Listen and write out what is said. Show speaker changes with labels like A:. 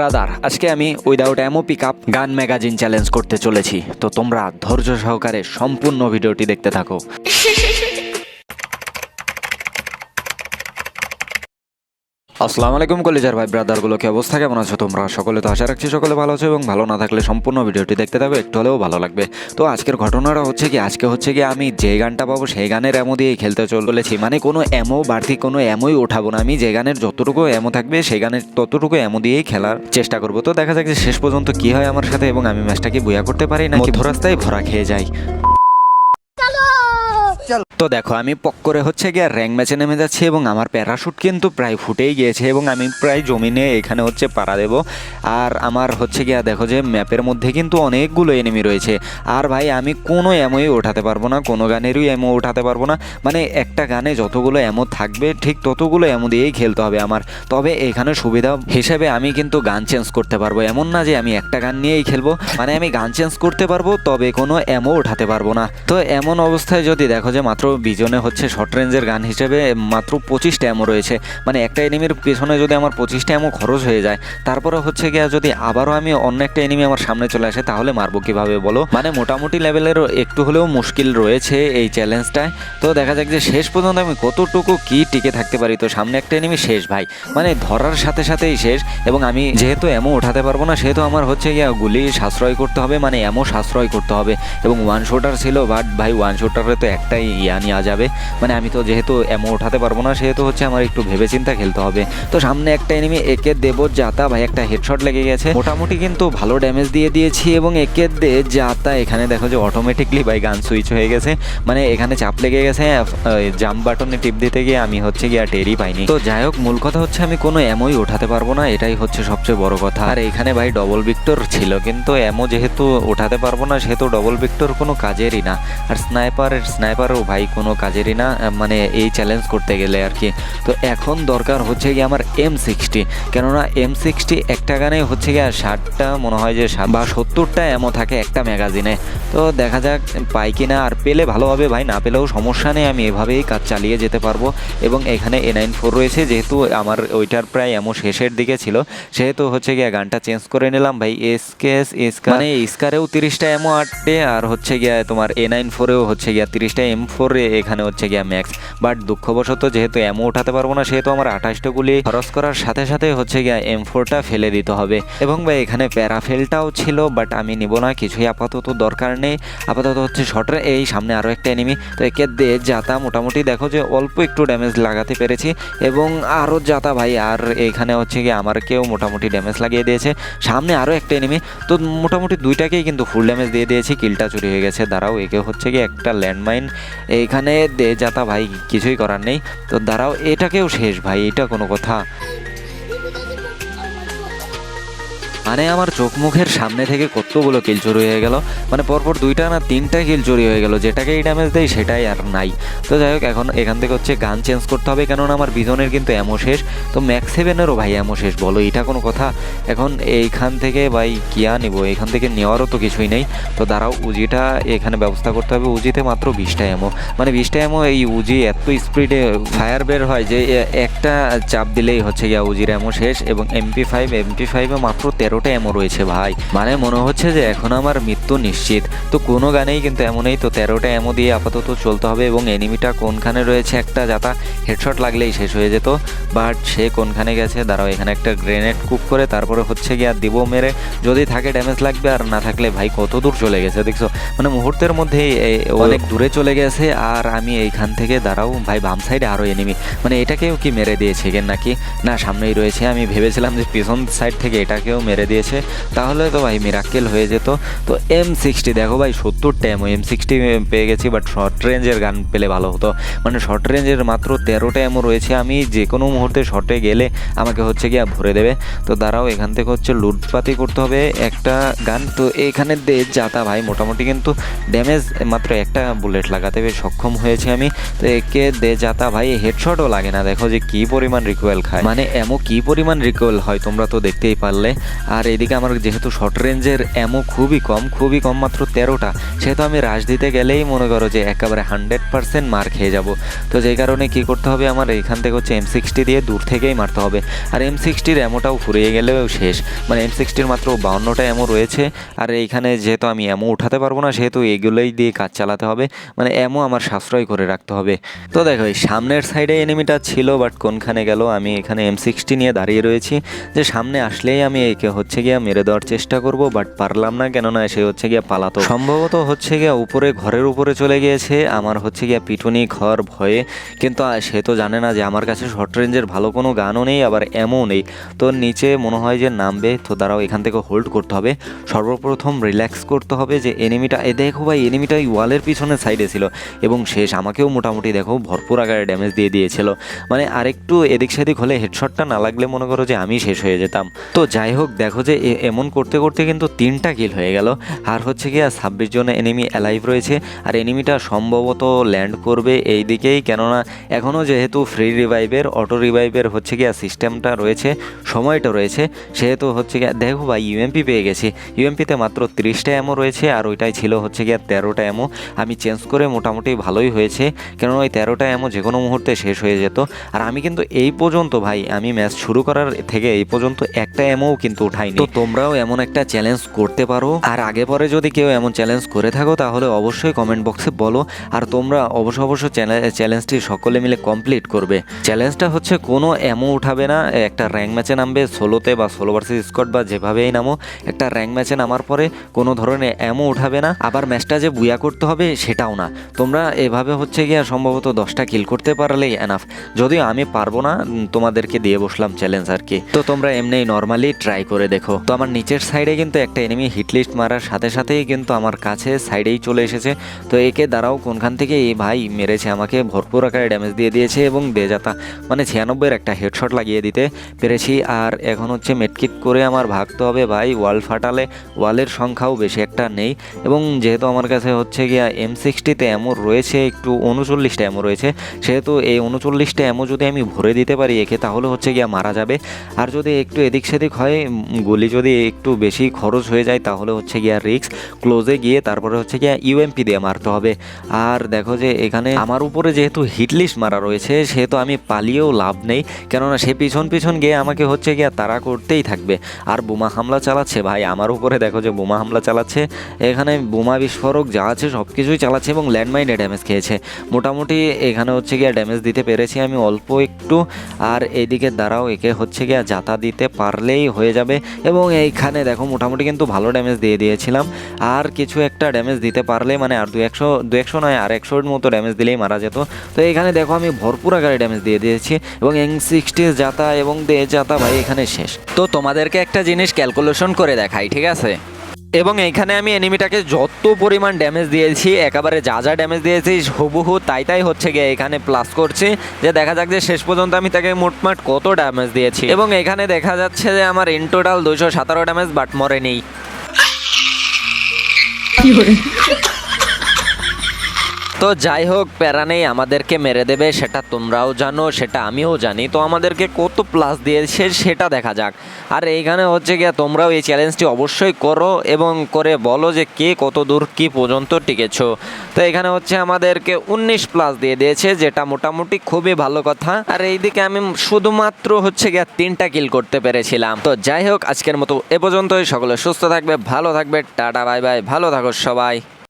A: Brother, আজকে আমি without ammo pick up gun magazine challenge করতে চলেছি। তো তোমরা ধৈর্য সহকারে সম্পূর্ণ ভিডিওটি দেখতে থাকো। আসসালামু আলাইকুম কলেজার ভাই ব্রাদারগুলো কি অবস্থা? কেমন আছো তোমরা? সকলে তো আশা রাখছি সকলে ভালো আছো এবং ভালো না থাকলে সম্পূর্ণ ভিডিওটি দেখতে থাকো একটু হলেও ভালো লাগবে। তো আজকের ঘটনাটা হচ্ছে কি আজকে হচ্ছে কি আমি যে গানটা পাবো সেই গানের এমো দিয়ে খেলতে চলেছি। মানে কোনো এমো বাড়তি কোনো এমোই ওঠাবো না। আমি যে গানের যতটুকু এমো থাকবে সেই গানের ততটুকু এমো দিয়েই খেলার চেষ্টা করব। তো দেখা যাক যে শেষ পর্যন্ত কি হয় আমার সাথে এবং আমি ম্যাচটাকে বুয়া করতে পারি না মধ্যরাস্তায় ভরা খেয়ে যাই। তো দেখো, আমি পক করে হচ্ছে গিয়ে র্যাঙ্ক ম্যাচে নেমে যাচ্ছি এবং আমার প্যারাশুট কিন্তু প্রায় ফুটেই গিয়েছে এবং আমি প্রায় জমিনে এখানে হচ্ছে পাড়া দেব। আর আমার হচ্ছে গিয়া দেখো যে ম্যাপের মধ্যে কিন্তু অনেকগুলো এনিমি রয়েছে। আর ভাই, আমি কোনো এমোই ওঠাতে পারব না, কোনো গানেরই এমো ওঠাতে পারব না। মানে একটা গানে যতগুলো এমো থাকবে, ঠিক ততগুলো এমো দিয়েই খেলতে হবে আমার। তবে এখানে সুবিধা হিসেবে আমি কিন্তু গান চেঞ্জ করতে পারব। এমন না যে আমি একটা গান নিয়েই খেলব। মানে আমি গান চেঞ্জ করতে পারব, তবে কোনো এমও ওঠাতে পারব না। তো এমন অবস্থায় যদি দেখো যে মাত্র বিজনে হচ্ছে শর্ট রেঞ্জের গান হিসেবে, মাত্র পঁচিশটা এমো রয়েছে। মানে একটা এনিমির পেছনে যদি আমার পঁচিশটা এমো খরচ হয়ে যায়, তারপরে হচ্ছে গিয়া যদি আবারও আমি অন্য একটা এনিমি আমার সামনে চলে আসে, তাহলে মারবো কীভাবে বলো? মানে মোটামুটি লেভেলের একটু হলেও মুশকিল রয়েছে এই চ্যালেঞ্জটায় তো দেখা যাক যে শেষ পর্যন্ত আমি কতটুকু কি টিকে থাকতে পারি। তো সামনে একটা এনিমি শেষ, ভাই। মানে ধরার সাথে সাথেই শেষ, এবং আমি যেহেতু এমও উঠাতে পারব না, সেহেতু আমার হচ্ছে গিয়া গুলি সাশ্রয় করতে হবে মানে এমও সাশ্রয় করতে হবে। এবং ওয়ান শোটার ছিল বাট ভাই ওয়ান শোটারে তো একটাই ইয়া নেওয়া যাবে। মানে আমি তো যেহেতু এমও উঠাতে পারব না, সেহেতু হচ্ছে আমার একটু ভেবে চিন্তা খেলতে হবে। তো সামনে একটা এনিমি একে দেব যাতা। ভাই, একটা হেডশট লেগে গেছে। মোটামুটি কিন্তু ভালো ড্যামেজ দিয়ে দিয়েছি এবং একে দে যাতা। এখানে দেখো যে অটোমেটিকলি ভাই গান সুইচ হয়ে গেছে। মানে এখানে চাপ লেগে গেছে। জাম্প বাটনে টিপ দিতে গিয়ে আমি হচ্ছে গিয়ে টেরই পাইনি। তো যাই হোক, মূল কথা হচ্ছে আমি কোনো এমোই ওঠাতে পারব না। এটাই হচ্ছে সবচেয়ে বড় কথা। আর এখানে ভাই ডবল ভিক্টর ছিল, কিন্তু এমও যেহেতু ওঠাতে পারব না, সেহেতু ডবল ভিক্টর কোনো কাজেরই না। আর স্নাইপার স্নাইপার স্নাইপারও ভাই কোনো কাজেরই না মানে এই চ্যালেঞ্জ করতে গেলে আর কি। তো এখন দরকার হচ্ছে গিয়ে আমার এম সিক্সটি কেননা এম সিক্সটি একটা গানে হচ্ছে গিয়ে ষাটটা মনে হয় যে ষাট বা সত্তরটা এমও থাকে একটা ম্যাগাজিনে তো দেখা যাক পাই কিনা আর পেলে ভালো হবে ভাই না পেলেও সমস্যা নেই আমি এভাবেই কাজ চালিয়ে যেতে পারব। এবং এখানে এ নাইন ফোর রয়েছে যেহেতু আমার ওইটার প্রায় এমন শেষের দিকে ছিল সেহেতু হচ্ছে গিয়ে গানটা চেঞ্জ করে নিলাম ভাই। এসকেস এসকা মানে ইস্কারেও তিরিশটা এমও আটটে আর হচ্ছে গিয়া তোমার এ নাইন ফোরেও হচ্ছে গিয়া তিরিশটা এম ফোর এখানে হচ্ছে গিয়া ম্যাক্স বাট দুঃখবশত যেহেতু এমও উঠাতে পারব না, সেহেতু আমার আঠাশটা গুলি খরচ করার সাথে সাথে হচ্ছে গিয়া এম ফোরটা ফেলে দিতে হবে। এবং ভাই, এখানে প্যারাফেলটাও ছিল বাট আমি নিব না, কিছুই আপাতত দরকার নেই। আপাতত হচ্ছে শর্টের এই সামনে আরও একটা এনিমি তো একে দে যাতা, মোটামুটি দেখো যে অল্প একটু ড্যামেজ লাগাতে পেরেছি। এবং আরও যাতা ভাই, আর এখানে হচ্ছে গিয়ে আমার কেউ মোটামুটি ড্যামেজ লাগিয়ে দিয়েছে। সামনে আরও একটা এনিমি তো মোটামুটি দুইটাকেই কিন্তু ফুল ড্যামেজ দিয়ে দিয়েছি কিলটা চুরি হয়ে গেছে। দাঁড়াও, একে হচ্ছে গিয়ে একটা ল্যান্ডমাইন এইখানে দে যাতা ভাই, কিছুই করার নেই। তো দাঁড়াও, এটাকেও শেষ ভাই, এটা কোনো কথা। মানে আমার চোখ মুখের সামনে থেকে কতগুলো কিল চুরি হয়ে গেল? মানে পরপর দুইটা না তিনটা কিল চুরি হয়ে গেল, যেটাকেই ড্যামেজ দেয় সেটাই আর নাই। তো যাই হোক, এখন এখান থেকে হচ্ছে গান চেঞ্জ করতে হবে, কেননা আমার বিজনের কিন্তু এমো শেষ। তো ম্যাক্স সেভেনেরও ভাই এমো শেষ, বলো এটা কোনো কথা? এখন এইখান থেকে ভাই কিয়া নিব? এখান থেকে নেওয়ারও তো কিছুই নেই। তো দাঁড়াও উজিটা এখানে ব্যবস্থা করতে হবে। উজিতে মাত্র বিশটা এমো মানে বিশটা এমো এই উজি এত স্পিডে ফায়ার বের হয় যে একটা চাপ দিলেই হচ্ছে গিয়া উজির এমো শেষ এবং এমপি ফাইভ এমপি ফাইভে মাত্র তেরোটা এমো রয়েছে ভাই। মানে মনে হচ্ছে যে এখন আমার মৃত্যু নিশ্চিত। তো কোনো গানেই কিন্তু এমনই তো তেরোটা এমো দিয়ে আপাতত চলতে হবে এবং এনিমিটা কোনখানে রয়েছে একটা যাতা হেডশট লাগলেই শেষ হয়ে যেত। বাট সে কোনখানে গেছে? দাঁড়াও এখানে একটা গ্রেনেড কুক করে তারপরে হচ্ছে গিয়ে আর দিব মেরে। যদি থাকে ড্যামেজ লাগবে আর না থাকলে ভাই কত দূর চলে গেছে দেখছ? মানে মুহূর্তের মধ্যেই অনেক দূরে চলে গেছে আর আমি এইখান থেকে দাঁড়াও ভাই বাম সাইডে আরও এনিমি মানে এটাকেও কি মেরে দিয়েছে কেন নাকি? না সামনেই রয়েছে। আমি ভেবেছিলাম যে পিছন সাইড থেকে এটাকেও মেরে দিয়েছে, তাহলে তো ভাই মিরাক্কেল হয়ে যেত। তো এম সিক্সটি দেখো ভাই সত্তরটা এমও এম সিক্সটি পেয়ে গেছি বাট শর্ট রেঞ্জের গান পেলে ভালো হতো। মানে শর্ট রেঞ্জের মাত্র তেরোটা এমও রয়েছে, আমি যে কোনো মুহূর্তে শর্টে গেলে আমাকে হচ্ছে গিয়ে ভরে দেবে। তো দাঁড়াও, এখান থেকে হচ্ছে লুটপাতি করতে হবে একটা গান। তো এখানে দে যাতা ভাই, মোটামুটি কিন্তু ড্যামেজ মাত্র একটা বুলেট লাগাতে সক্ষম হয়েছে আমি। তো একে দে যাতা ভাই হেডশটও লাগে না, দেখো যে কি পরিমাণ রিকোয়েল খায়। মানে এমন কি পরিমাণ রিকোয়েল হয় তোমরা তো দেখতেই পারলে। আর এদিকে আমার যেহেতু শর্ট রেঞ্জের অ্যামো খুবই কম খুবই কম মাত্র তেরোটা, সেহেতু আমি রাশ দিতে গেলেই মনে করো যে একেবারে হান্ড্রেড পার্সেন্ট মার খেয়ে যাব। তো যেই কারণে কি করতে হবে আমার, এইখান থেকে হচ্ছে এম সিক্সটি দিয়ে দূর থেকেই মারতে হবে। আর এম সিক্সটির অ্যামোটাও ফুরিয়ে গেলেও শেষ। মানে এম সিক্সটির মাত্র বাউন্নটা অ্যামো রয়েছে, আর এইখানে যেহেতু আমি অ্যামো উঠাতে পারব না, সেহেতু এগুলোই দিয়ে কাজ চালাতে হবে। মানে অ্যামো আমার সাশ্রয় করে রাখতে হবে। তো দেখো, এই সামনের সাইডে এনিমিটা ছিল বাট কোনখানে গেল, আমি এখানে এম সিক্সটি নিয়ে দাঁড়িয়ে রয়েছি। যে সামনে আসলেই আমি একে হচ্ছে গিয়া মেরে দেওয়ার চেষ্টা করব বাট পারলাম না কেননা সে হচ্ছে গিয়া পালাতো সম্ভবত হচ্ছে গিয়া উপরে, ঘরের উপরে চলে গিয়েছে, আমার হচ্ছে গিয়া পিটুনি ঘর ভয়ে। কিন্তু সে তো জানে না যে আমার কাছে শর্ট রেঞ্জের ভালো কোনো গানও নেই, আবার এমও নেই। তো নিচে মনে হয় যে নামবে, তো দাঁড়াও, এখান থেকে হোল্ড করতে হবে। সর্বপ্রথম রিল্যাক্স করতে হবে যে এনিমিটা এ দেখো ভাই এনিমিটা ওয়ালের পিছনে সাইডে ছিল। এবং শেষ আমাকেও মোটামুটি দেখো, ভরপুর আকারে ড্যামেজ দিয়ে দিয়েছিল। মানে আরেকটু এদিক সেদিক হলে হেডশটটা না লাগলে মনে করো যে আমি শেষ হয়ে যেতাম। তো যাই হোক, দেখো যে এ- এমন করতে করতে কিন্তু তিনটা কিল হয়ে গেল। আর হচ্ছে আর ছাব্বিশ জন এনিমি অ্যালাইভ রয়েছে। আর এনিমিটা সম্ভবত ল্যান্ড করবে এই দিকেই। কেননা এখনও যেহেতু ফ্রি রিভাইভের অটো রিভাইভের হচ্ছে কি আর সিস্টেমটা রয়েছে, সময়টা রয়েছে, সেহেতু হচ্ছে কি দেখো ভাই ইউএমপি পেয়ে গেছি। ইউএমপিতে মাত্র তিরিশটা এমও রয়েছে, আর ওইটাই ছিল হচ্ছে গিয়ে তেরোটা এমও আমি চেঞ্জ করে মোটামুটি ভালোই হয়েছে। কেননা ওই তেরোটা এমও যে কোনো মুহূর্তে শেষ হয়ে যেত। আর আমি কিন্তু এই পর্যন্ত ভাই, আমি ম্যাচ শুরু করার থেকে এই পর্যন্ত একটা এমও কিন্তু উঠাইনি তো তোমরাও এমন একটা চ্যালেঞ্জ করতে পারো। আর আগে পরে যদি কেউ এমন চ্যালেঞ্জ করে থাকো, তাহলে অবশ্যই কমেন্ট বক্সে বলো। আর তোমরা অবশ্য অবশ্য চ্যালেঞ্জটি সকলে মিলে কমপ্লিট করবে। চ্যালেঞ্জটা হচ্ছে কোনো এমও উঠাবে না, একটা র্যাঙ্ক ম্যাচে নামবে, ষোলোতে বা ষোলো ভার্সেস স্কট বা যেভাবেই নামো, একটা র্যাঙ্ক ম্যাচে নামার পরে কোনো ধরনের এমও উঠাবে না। আবার ম্যাচটা যে বুয়া করতে হবে, সেটাও না। তোমরা এভাবে হচ্ছে গিয়ে সম্ভবত দশটা কিল করতে পারলেই এনাফ যদিও আমি পারব না, তোমাদেরকে দিয়ে বসলাম চ্যালেঞ্জ আর কি। তো তোমরা এমনি নর্মালি ট্রাই করে দেখো। তো আমার নিচের সাইডে কিন্তু একটা এনিমি হিটলিস্ট মারার সাথে সাথেই কিন্তু আমার কাছে সাইডেই চলে এসেছে। তো একে দাঁড়াও, কোনখান থেকে এই ভাই মেরেছে আমাকে ভরপুর আকারে ড্যামেজ দিয়ে দিয়েছে এবং বেজাতা মানে ছিয়ানব্বইয়ের একটা হেডশট লাগিয়ে দিতে পেরেছি। আর এখন হচ্ছে মেটকিট করে আমার ভাগতে হবে ভাই ওয়াল ফাটালে ওয়ালের সংখ্যাও বেশি একটা নেই। এবং যেহেতু আমার কাছে হচ্ছে গিয়া এম সিক্সটিতে এমও রয়েছে, একটু উনচল্লিশটা এমও রয়েছে, সেহেতু এই উনচল্লিশটা এমও যদি আমি ভরে দিতে পারি, একে তাহলে হচ্ছে গিয়া মারা যাবে। আর যদি একটু এদিক সেদিক হয় গুলি যদি একটু বেশি খরচ হয়ে যায়, তাহলে হচ্ছে গিয়া রিক্স ক্লোজে গিয়ে তারপরে হচ্ছে গিয়া ইউএমপি দিয়ে মারতে হবে। আর দেখো যে এখানে আমার উপরে যেহেতু হিটলিস্ট মারা রয়েছে, সেহেতু আমি পালিয়েও লাভ নেই। কেননা সে পিছন পিছন গিয়ে আমাকে হচ্ছে গিয়া তারা করতেই থাকবে। আর বোমা হামলা চালাচ্ছে ভাই, আমার উপরে দেখো যে বোমা হামলা চালাচ্ছে। এখানে বোমা বিস্ফোরক যা আছে সব কিছুই চালাচ্ছে এবং ল্যান্ডমাইনে ড্যামেজ খেয়েছে। মোটামুটি এখানে হচ্ছে গিয়া ড্যামেজ দিতে পেরেছি আমি অল্প একটু। আর এইদিকে দ্বারাও একে হচ্ছে গিয়া যাতা দিতে পারলেই হয়ে যাবে। এবং এইখানে দেখো মোটামুটি কিন্তু ভালো ড্যামেজ দিয়ে দিয়েছিলাম। আর কিছু একটা ড্যামেজ দিতে পারলে মানে আর দু একশো দু একশো নয়, আর একশোর মতো ড্যামেজ দিলেই মারা যেত। তো এখানে দেখো আমি ভরপুর আকারে ড্যামেজ দিয়ে দিয়েছি এবং এং সিক্সটি যাতা এবং দে যাতা ভাই এখানে শেষ। তো তোমাদেরকে একটা জিনিস ক্যালকুলেশন করে দেখাই, ঠিক আছে? এবং এইখানে আমি এনিমিটাকে যত পরিমাণ ড্যামেজ দিয়েছি, একেবারে যা যা ড্যামেজ দিয়েছি, হুবহু তাই তাই হচ্ছে গিয়ে এখানে প্লাস করছে। যে দেখা যাক যে শেষ পর্যন্ত আমি তাকে মোটমাট কত ড্যামেজ দিয়েছি। এবং এখানে দেখা যাচ্ছে যে আমার ইন টোটাল দুশো সতেরো ড্যামেজ বাট মরে নেই তো যাই হোক, প্যারা নেই, আমাদেরকে মেরে দেবে, সেটা তোমরাও জানো, সেটা আমিও জানি। তো আমাদেরকে কত প্লাস দিয়েছে সেটা দেখা যাক। আর এইখানে হচ্ছে গিয়ে, তোমরাও এই চ্যালেঞ্জটি অবশ্যই করো এবং করে বলো যে কে কত দূর কি পর্যন্ত টিকেছো। তো এখানে হচ্ছে আমাদেরকে উনিশ প্লাস দিয়ে দিয়েছে, যেটা মোটামুটি খুবই ভালো কথা। আর এইদিকে আমি শুধুমাত্র হচ্ছে গিয়ে তিনটা কিল করতে পেরেছিলাম। তো যাই হোক, আজকের মতো এ পর্যন্তই। সকলে সুস্থ থাকবে, ভালো থাকবে, টাটা বাই বাই ভালো থাকো সবাই।